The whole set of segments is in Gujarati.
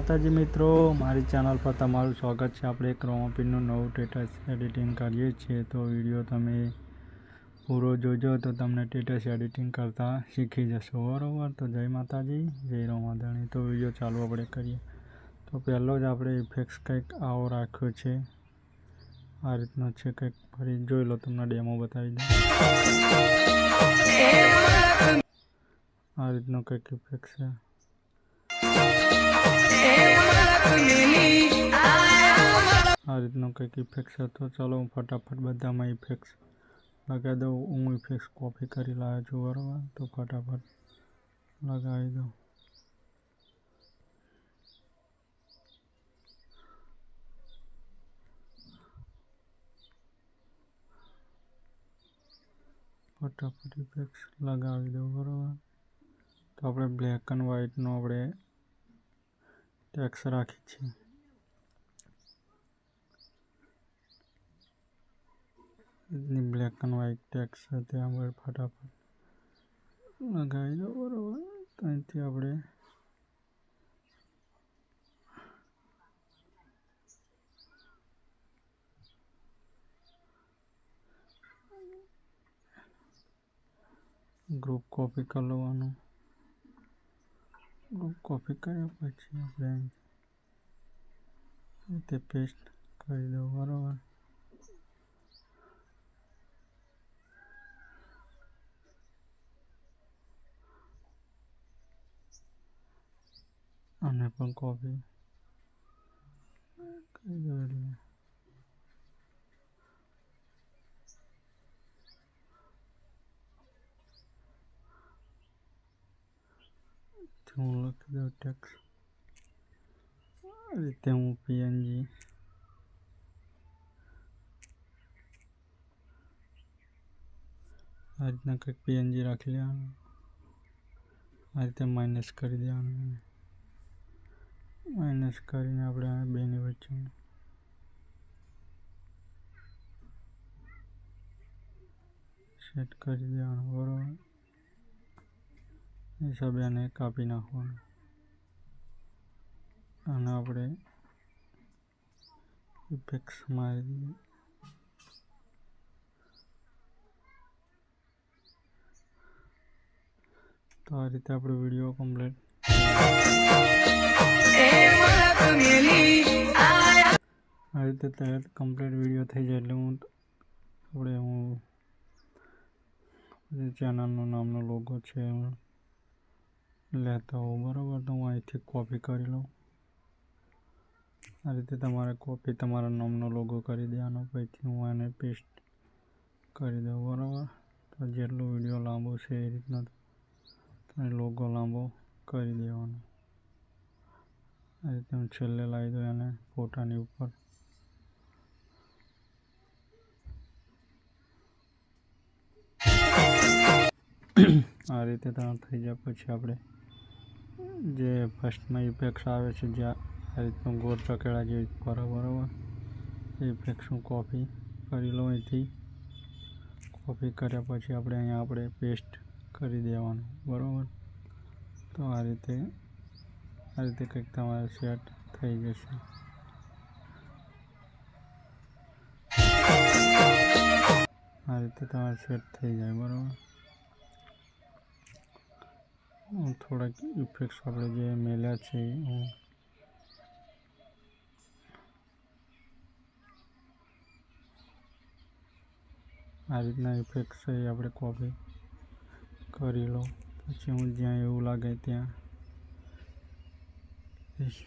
માતાજી મિત્રો, મારી ચેનલ પર તમારું સ્વાગત છે. આપણે એક રોમાપીરનું નવું સ્ટેટસ એડિટિંગ કરીએ છીએ. તો વીડિયો તમે પૂરો જોજો તો તમને ટેટસ એડિટિંગ કરતાં શીખી જશો. બરાબર? તો જય માતાજી, જય રોમાધાણી. તો વીડિયો ચાલુ આપણે કરીએ. તો પહેલો જ આપણે ઇફેક્ટ્સ કંઈક આવો રાખ્યો છે. આ રીતનો છે કંઈક. ફરી જોઈ લો, તમને ડેમો બતાવી દઉં. આ રીતનો કંઈક ઇફેક્ટ છે. રીતનો કંઈક ઇફેક્ટ છે તો ચાલો હું ફટાફટ બધામાં ઇફેક્ટ્સ લગાવી દઉં. હું ઇફેક્ટ્સ કોપી કરી લાવ્યો છું, બરાબર? તો ફટાફટ લગાવી દઉં. ફટાફટ ઇફેક્ટ્સ લગાવી દઉં, બરાબર? તો આપણે બ્લેક એન્ડ વ્હાઇટનો આપણે ટેક્સ રાખી છે. બ્લેક એન્ડ વ્હાઈટ ટેક્સ ત્યાં આપણે ફટાફટ લગાવી દો, બરાબર? ત્યાંથી આપણે ગ્રુપ કોપી કરી લેવાનું. ગ્રુપ કોપી કર્યા પછી આપણે તે પેસ્ટ કરી દો, બરાબર અને પણ કરી દો એટલે હું લખી દઉં ટેક્સ રીતે હું પીએનજી આ રીતના કંઈક પીએનજી રાખી લેવાનું આ રીતે માઇનસ કરી દેવાનું માઇનસ કરીને આપણે બેની વચ્ચે. સેટ કરી દેવાનું, બરાબર? હિસાબે આને કાપી નાખવાનું. અને આપણે ઇફેક્ટ્સ મારી દઈએ. તો આ રીતે આપણો વીડિયો કમ્પ્લીટ આ રીતે તૈયાર કમ્પ્લીટ વીડિયો થઈ જાય એટલે હું આપણે હું ચેનલનું નામનો લોગો છે લેતા હોઉં. બરાબર, તો હું અહીંથી કોપી કરી લઉં. આ રીતે તમારે કોપી તમારા નામનો લોગો કરી દેવાનો, પછી હું એને પેસ્ટ કરી દઉં. બરાબર? તો જેટલો વીડિયો લાંબો છે એ રીતના તમે લોગો લાંબો કરી દેવાનો. આ રીતે હું છેલ્લે લાવી દઉં એને ફોટાની ઉપર. આ રીતે તમે થઈ જાય પછી આપણે જે ફર્સ્ટમાં ઇફેક્ટ્સ આવે છે જે આ રીતનું ગોળ ચકેડા જેવી કરો બરાબર ઇફેક્ટ્સ હું કોપી કરી લઉં અહીંથી. કોપી કર્યા પછી આપણે અહીંયા આપણે પેસ્ટ કરી દેવાનું. બરાબર? તો આ રીતે આ રીતે કંઈક તમારે સેટ થઈ જશે. આ રીતે તમારે સેટ થઈ જાય, બરાબર? હું થોડાક ઇફેક્ટ્સ આપણે જે મેલ્યા છે, હું આ રીતના ઇફેક્ટ્સ એ આપણે કોપી કરી લો પછી હું જ્યાં એવું લાગે ત્યાં આ રીતે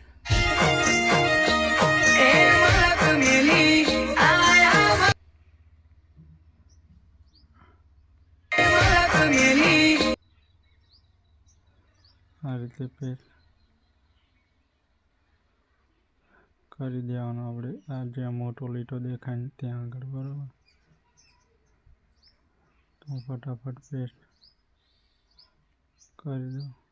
પેસ્ટ કરી દેવાનો આપણે. આ જ્યાં મોટો લીટો દેખાય ને ત્યાં આગળ, બરાબર? તો ફટાફટ પેસ્ટ કરી દઉં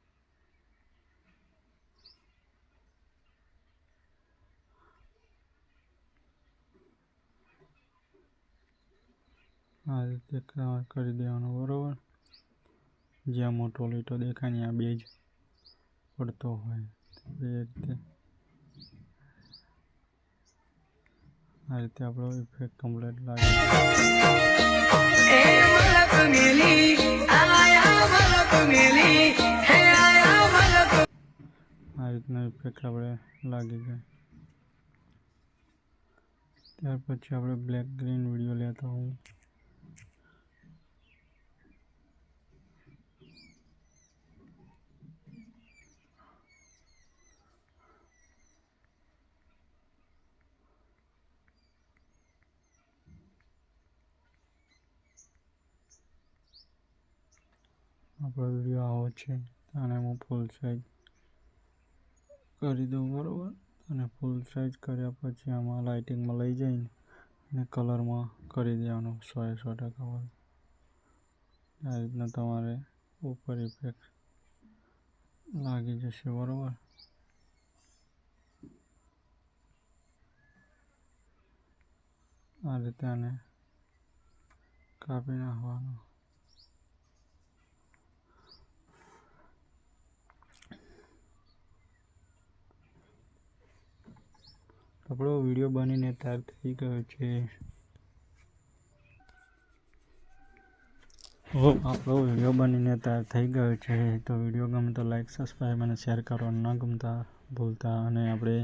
आ रीते कर बराबर ज्या मोटो लीटो देखाने आ बेज पड़ता है रीते आ रीते आप इफ़ेक्ट कंप्लीट लगे इफ़ेक्ट आप लगी गए त्यार ब्लैक ग्रीन वीडियो लेता हूँ આપણો વીડિયો આવો છે, અને હું ફૂલ સાઈઝ કરી દઉં, બરાબર? અને ફૂલ સાઈઝ કર્યા પછી આમાં લાઇટિંગમાં લઈ જઈને અને કલરમાં કરી દેવાનું, સો એ સો ટકા હોય આ રીતના તમારે ઉપર ઇફેક્ટ લાગી જશે, બરાબર? આ રીતે આને કાપી નાખવાનું. આપણો વીડિયો બનીને તૈયાર થઈ ગયો છે. આપણો વીડિયો બનીને તૈયાર થઈ ગયો છે. તો વીડિયો ગમે તો લાઈક સબસ્ક્રાઈબ અને શેર કરવા ન ગમતા, ભૂલતા અને આપણે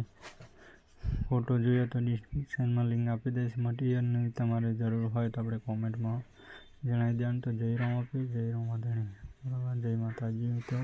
ફોટો જોઈએ તો ડિસ્ક્રિપ્શનમાં લિંક આપી દઈશ. મટીરિયલની તમારે જરૂર હોય તો આપણે કોમેન્ટમાં જણાવી દેવાનું. તો જય રામ આપી, જય રામ ધણી બરાબર? જય માતાજી મિત્રો.